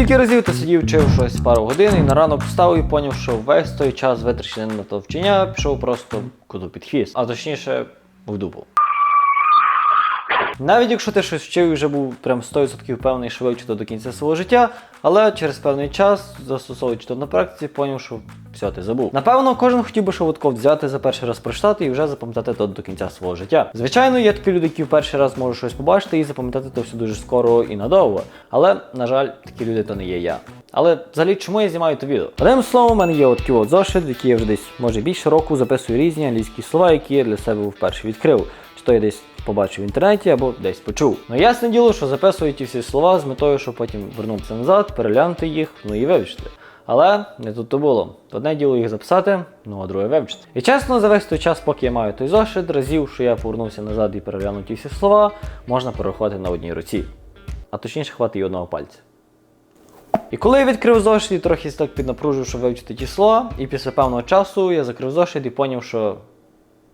Скільки разів ти сидів, вчив щось пару годин і на ранок встав і поняв, що весь той час витрачений на товчення пішов просто куди під хвіст, а точніше в дупу. Навіть якщо ти щось вчив і вже був прям 100% впевнений, що вивчити до кінця свого життя, але через певний час, застосовуючи то на практиці, поняв, що все, ти забув. Напевно, кожен хотів би швидко взяти за перший раз прочитати і вже запам'ятати то до кінця свого життя. Звичайно, є такі люди, які в перший раз можуть щось побачити і запам'ятати то все дуже скоро і надовго. Але, на жаль, такі люди то не є я. Але взагалі, чому я знімаю то відео? Одним словом, у мене є от такий от зошит, який я вже десь може більше року записую різні англійські слова, які я для себе вперше відкрив. Чи то я десь побачив в інтернеті або десь почув. Ну ясне діло, що записую ті всі слова з метою, щоб потім вернутися назад, переглянути їх, ну і вивчити. Але не тут то було. Одне діло їх записати, ну а друге вивчити. І чесно, за весь той час, поки я маю той зошит, разів, що я повернувся назад і переглянув ті всі слова, можна порахувати на одній руці. А точніше, хватить одного пальця. І коли я відкрив зошит трохи так піднапружив, щоб вивчити ті і після певного часу я закрив зошит і поняв, що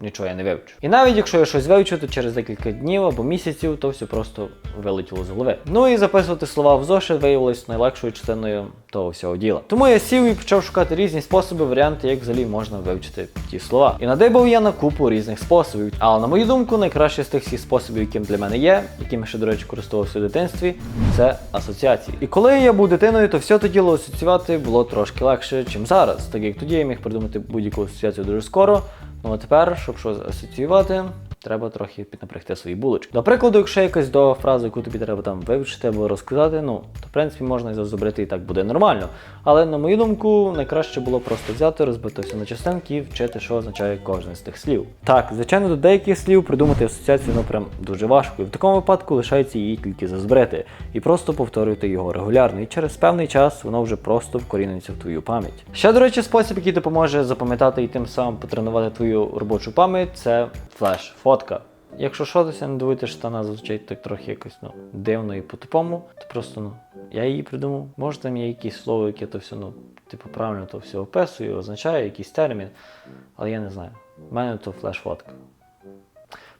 нічого я не вивчу. І навіть якщо я щось вивчу, то через декілька днів або місяців, то все просто вилетіло з голови. Ну і записувати слова в зошит виявилось найлегшою частиною того всього діла. Тому я сів і почав шукати різні способи, варіанти, як взагалі можна вивчити ті слова. І надибав я на купу різних способів. Але на мою думку, найкраще з тих всіх способів, яким для мене є, якими ще, до речі, користувався у дитинстві, це асоціації. І коли я був дитиною, то все то діло асоціювати було трошки легше, ніж зараз. Так як тоді я міг придумати будь-яку асоціацію дуже скоро. Ну а тепер, щоб щось асоціювати, треба трохи піднапрягти свої булочки. До прикладу, якщо якась до фраза, яку тобі треба там вивчити або розказати, ну то в принципі можна і зазубрити і так буде нормально. Але на мою думку, найкраще було просто взяти, розбити все на частинки і вчити, що означає кожен з тих слів. Так, звичайно, до деяких слів придумати асоціацію ну прям дуже важко. І в такому випадку лишається її тільки зазбрити і просто повторювати його регулярно. І через певний час воно вже просто вкоріниться в твою пам'ять. Ще, до речі, спосіб, який допоможе запам'ятати і тим самим потренувати твою робочу пам'ять, це флеш-фотка. Якщо що, не дивуйте, що вона звучить так трохи якось ну, дивно і по-тупому, то просто ну, я її придумав. Може там є якісь слово, яке то все, ну, типу, правильно то все описує, означає якийсь термін, але я не знаю. У мене то флеш-фотка.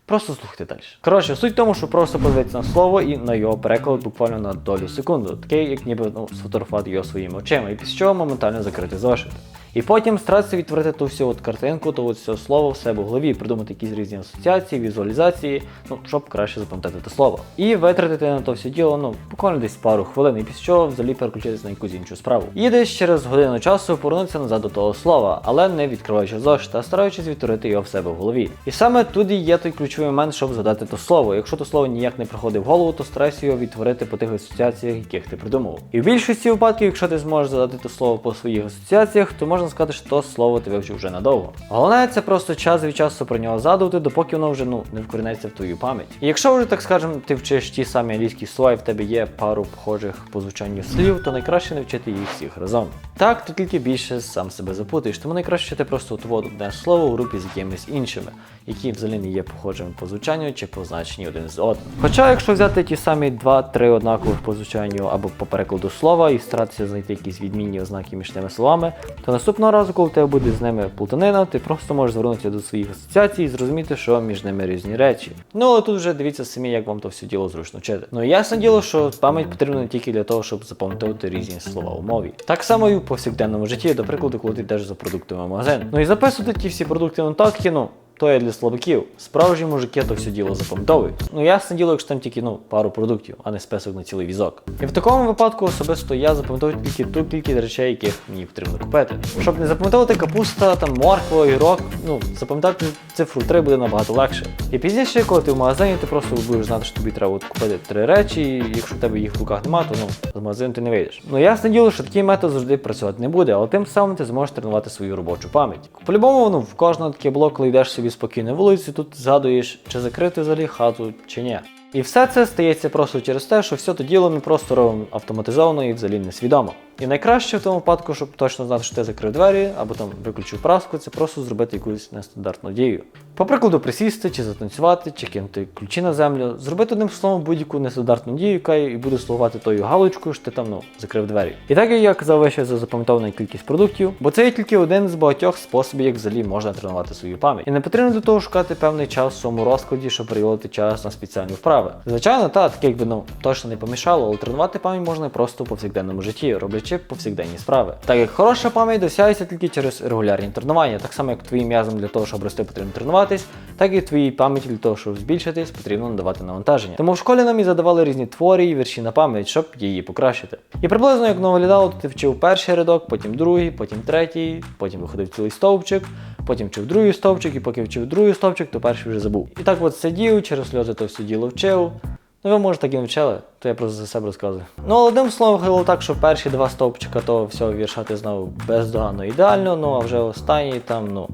Просто слухайте далі. Коротше, суть в тому, що просто подивитися на слово і на його переклад буквально на долю секунду, таке, як ніби ну, сфотографувати його своїми очима, і після чого моментально закрити зошит. І потім старатися відтворити ту всю от картинку, то от все слово в себе в голові, придумати якісь різні асоціації, візуалізації, ну, щоб краще запам'ятати те слово. І витратити на то все діло, ну, буквально десь пару хвилин, і після чого взагалі переключитися на якусь іншу справу. І десь через годину часу повернутися назад до того слова, але не відкриваючи зошит, а стараючись відтворити його в себе в голові. І саме тут є той ключовий момент, щоб згадати то слово. Якщо то слово ніяк не приходить в голову, то старайся його відтворити по тих асоціаціях, яких ти придумав. І в більшості випадків, якщо ти зможеш задати то слово по своїх асоціаціях, то можна сказати, що то слово ти вивчив вже надовго. Головне, це просто час від часу про нього згадувати, допоки воно вже ну не вкорінеться в твою пам'ять. І якщо вже так скажемо, ти вчиш ті самі англійські слова, і в тебе є пару похожих по звучанню слів, то найкраще не вчити їх всіх разом. Так, ти тільки більше сам себе запутаєш, тому найкраще вчити просто утворити одне слово у групі з якимись іншими, які взагалі не є похожими по звучанню чи по значенню один з одним. Хоча, якщо взяти ті самі два-три однакових по звучанню або по перекладу слова і старатися знайти якісь відмінні ознаки між тими словами, то наступного разу, коли в тебе буде з ними плутанина, ти просто можеш звернутися до своїх асоціацій і зрозуміти, що між ними різні речі. Ну але тут вже дивіться самі, як вам то все діло зручно вчити. Ну і ясне діло, що пам'ять потрібна не тільки для того, щоб запам'ятовувати різні слова у мові. Так само і в повсякденному житті, до прикладу, коли ти йдеш за продуктами в магазин. Ну і записувати ті всі продукти на нотатки, ну. То є для слабаків. Справжні мужики то все діло запам'ятовують. Ну ясне діло, якщо там тільки ну, пару продуктів, а не список на цілий візок. І в такому випадку особисто я запам'ятовую тільки ту кількість речей, яких мені потрібно купити. Щоб не запам'ятовувати капуста, там морква, огірок, ну запам'ятати цифру 3 буде набагато легше. І пізніше, коли ти в магазині, ти просто будеш знати, що тобі треба от купити три речі, і якщо в тебе їх в руках немає, то ну з магазину ти не вийдеш. Ну ясне діло, що такий метод завжди працювати не буде, але тим самим ти зможеш тренувати свою робочу пам'ять. По-любому, ну в кожного таке було, коли йдеш собі спокійно вулиці, тут згадуєш, чи закрити взагалі хату, чи ні. І все це стається просто через те, що все то діло ми просто робимо автоматизовано і взагалі несвідомо. І найкраще в тому випадку, щоб точно знати, що ти закрив двері або там виключив праску, це просто зробити якусь нестандартну дію. По прикладу, присісти, чи затанцювати, чи кинути ключі на землю, зробити одним словом будь-яку нестандартну дію, яка і буде слугувати тою галочкою, що ти там ну, закрив двері. І так як я казав вище за запам'ятована кількість продуктів, бо це є тільки один з багатьох способів, як взагалі можна тренувати свою пам'ять. І не потрібно до того шукати певний час в своєму розкладі, щоб переводити час на спеціальні вправи. Звичайно, та таке якби ну точно не помішало, але тренувати пам'ять можна просто у повсякденному житті, роблячи повсякденні справи. Так як хороша пам'ять досягається тільки через регулярні тренування, так само як твоїм м'язам для того, щоб рости, потрібно тренуватись, так і твоїй пам'яті для того, щоб збільшитись, потрібно надавати навантаження. Тому в школі нам і задавали різні твори і вірші на пам'ять, щоб її покращити. І приблизно як то ти вчив перший рядок, потім другий, потім третій, потім виходив цілий стовпчик, потім вчив другий стовпчик, і поки вчив другий стовпчик, то перший вже забув. І так от сидів, через сльози то все діло вчив. Ну, ви може так і навчали, то я просто за себе розказую. Ну, одним словом, виходило так, що перші два стовпчика то всього вірша ти знав бездоганно ідеально, ну а вже останній там, ну,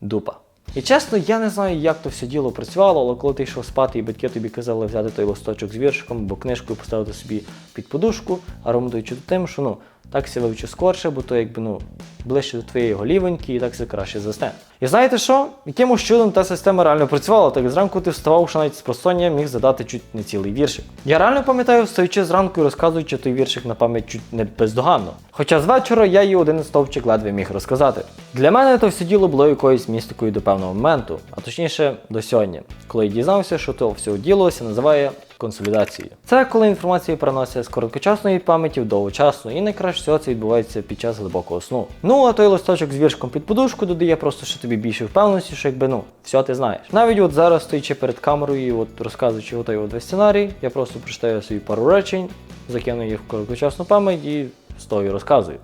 дупа. І чесно, я не знаю, як то все діло працювало, але коли ти йшов спати, і батьки тобі казали взяти той листочок з віршиком або книжку поставити собі під подушку, аргументуючи тим, що ну, так все вивчи скорше, бо то якби ну, ближче до твоєї голівоньки і так все краще засне. І знаєте що? Якимось чудом та система реально працювала, так зранку ти вставав, що навіть з просоння міг задати чуть не цілий віршик. Я реально пам'ятаю, встаючи зранку і розказуючи той віршик на пам'ять чуть не бездоганно. Хоча з вечора я її один стовпчик ледве міг розказати. Для мене то все діло було якоюсь містикою до певного моменту, а точніше до сьогодні, коли я дізнався, що то все ділося називає консолідацією. Це коли інформація переноситься з короткочасної пам'яті в довгочасну, і найкраще всього це відбувається під час глибокого сну. Ну а той листочок з віршком під подушку додає просто ще тобі більше впевненості, що якби ну все ти знаєш. Навіть от зараз стоячи перед камерою, от розказуючи отой от весь сценарій, я просто прочитаю собі пару речень, закину їх в короткочасну пам'ять і стою і розказую.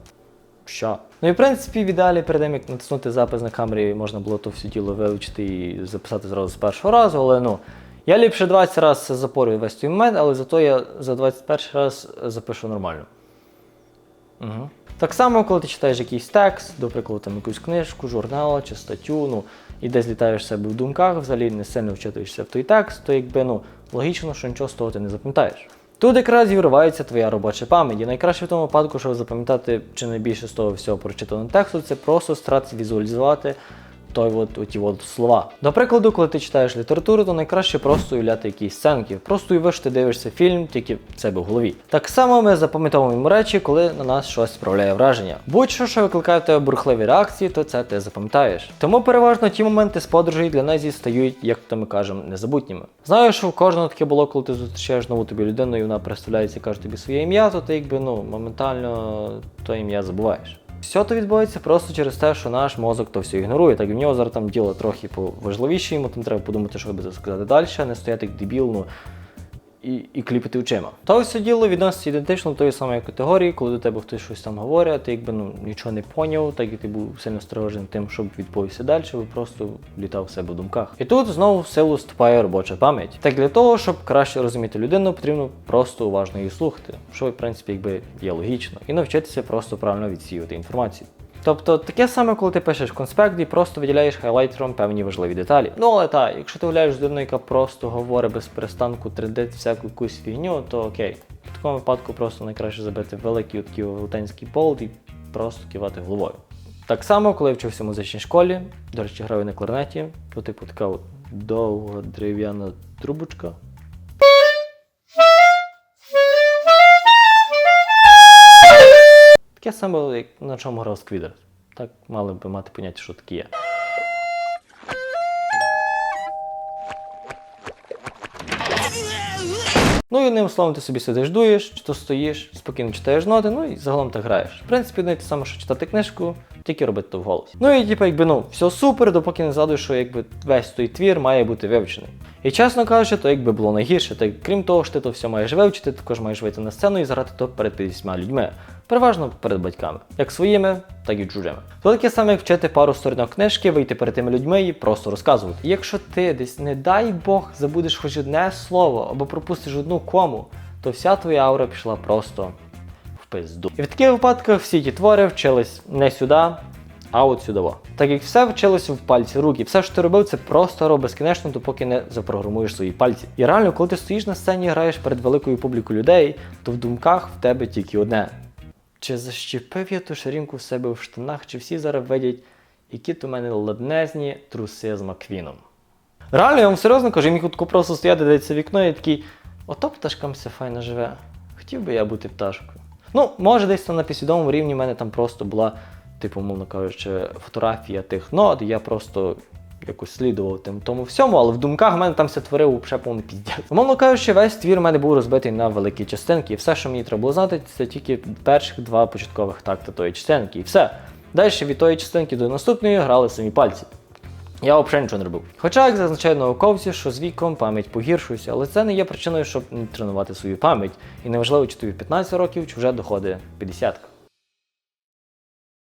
Що? Ну і в принципі, в ідеалі перед тим, як натиснути запис на камері, можна було то все діло вивчити і записати зразу з першого разу, але ну. Я ліпше 20 разів запорюю весь той момент, але зато я за 21 раз запишу нормально. Угу. Так само, коли ти читаєш якийсь текст, до прикладу, там якусь книжку, журнал чи статтю, ну, і десь літаєш себе в думках, взагалі не сильно вчитуєшся в той текст, то якби ну, логічно, що нічого з того ти не запам'ятаєш. Тут якраз і виривається твоя робоча пам'ять. І найкраще в тому випадку, щоб запам'ятати чи найбільше з того всього прочитаного тексту, це просто старатися візуалізувати той от, оті от слова. До прикладу, коли ти читаєш літературу, то найкраще просто уявляти якісь сценки. Просто уяви, що ти дивишся фільм, тільки в себе в голові. Так само ми запам'ятовуємо речі, коли на нас щось справляє враження. Будь-що, що викликає в тебе бурхливі реакції, то це ти запам'ятаєш. Тому переважно ті моменти з подорожей для нас стають, як то ми кажемо, незабутніми. Знаю, що в кожного таке було, коли ти зустрічаєш нову тобі людину, і вона представляється і каже тобі своє ім'я, то ти якби ну моментально то ім'я забуваєш. Все то відбувається просто через те, що наш мозок то все ігнорує. Так і в нього зараз там діло трохи поважливіше, йому там треба подумати, що би сказати далі, а не стояти як дебіл, ну і, і кліпати очима. То все діло відноситься ідентично до тої самої категорії, коли до тебе хтось щось там говорить, ти якби ну нічого не поняв, так і ти був сильно стривожений тим, щоб відповісти далі, бо просто літав в себе в думках. І тут знову в силу вступає робоча пам'ять. Так для того, щоб краще розуміти людину, потрібно просто уважно її слухати, що в принципі якби є логічно, і навчитися просто правильно відсіювати інформацію. Тобто таке саме, коли ти пишеш конспект і просто виділяєш хайлайтером певні важливі деталі. Ну але так, якщо ти гуляєш з людиною, яка просто говорить без перестанку 3D всяку якусь фігню, то окей. В такому випадку просто найкраще забити великий такий велетенський болт і просто кивати головою. Так само, коли я вчився в музичній школі, до речі, граю на кларнеті, то типу така от довга дерев'яна трубочка. Таке саме, як на чому грав Сквідер. Так мали би мати поняття, що таке є. Ну і одним словом, ти собі сидиш, дуєш, чи то стоїш, спокійно читаєш ноти, ну і загалом так граєш. В принципі, не те саме, що читати книжку, тільки робити то в голосі. Ну і типу, якби ну, все супер, допоки не згадуєш, що якби весь той твір має бути вивчений. І чесно кажучи, то якби було найгірше, так крім того, що ти то все маєш вивчити, також маєш вийти на сцену і зграти то перед 50 людьми. Переважно перед батьками, як своїми, так і чужими. То таке саме, як вчити пару сторінок книжки, вийти перед тими людьми і просто розказувати. Якщо ти десь, не дай Бог, забудеш хоч одне слово або пропустиш одну кому, то вся твоя аура пішла просто в пизду. І в таких випадках всі ті твори вчились не сюди, а от сюди. Так як все вчилося в пальці руки, все, що ти робив, це просто робив безкінечно, допоки не запрограмуєш свої пальці. І реально, коли ти стоїш на сцені і граєш перед великою публікою людей, то в думках в тебе тільки одне. Чи защепив я ту ширинку в себе в штанах, чи всі зараз видять, які то в мене ладнезні труси з Маквіном. Реально, я вам серйозно кажу, я міг тако просто стояти дивитися вікно і такий, ото пташкам все файно живе. Хотів би я бути пташкою. Ну, може, десь там на підсвідомому рівні в мене там просто була, типу, умовно кажучи, фотографія тих нот, я просто якось слідував тим тому всьому, але в думках в мене там все творив ще повний піздець. Умовно кажучи, весь твір у мене був розбитий на великі частинки, і все, що мені треба було знати, це тільки перших два початкових такти тої частинки, і все. Далі від тої частинки до наступної грали самі пальці. Я взагалі нічого не робив. Хоча, як зазначають науковці, що з віком пам'ять погіршується, але це не є причиною, щоб не тренувати свою пам'ять. І неважливо, чи тобі 15 років, чи вже доходить 50.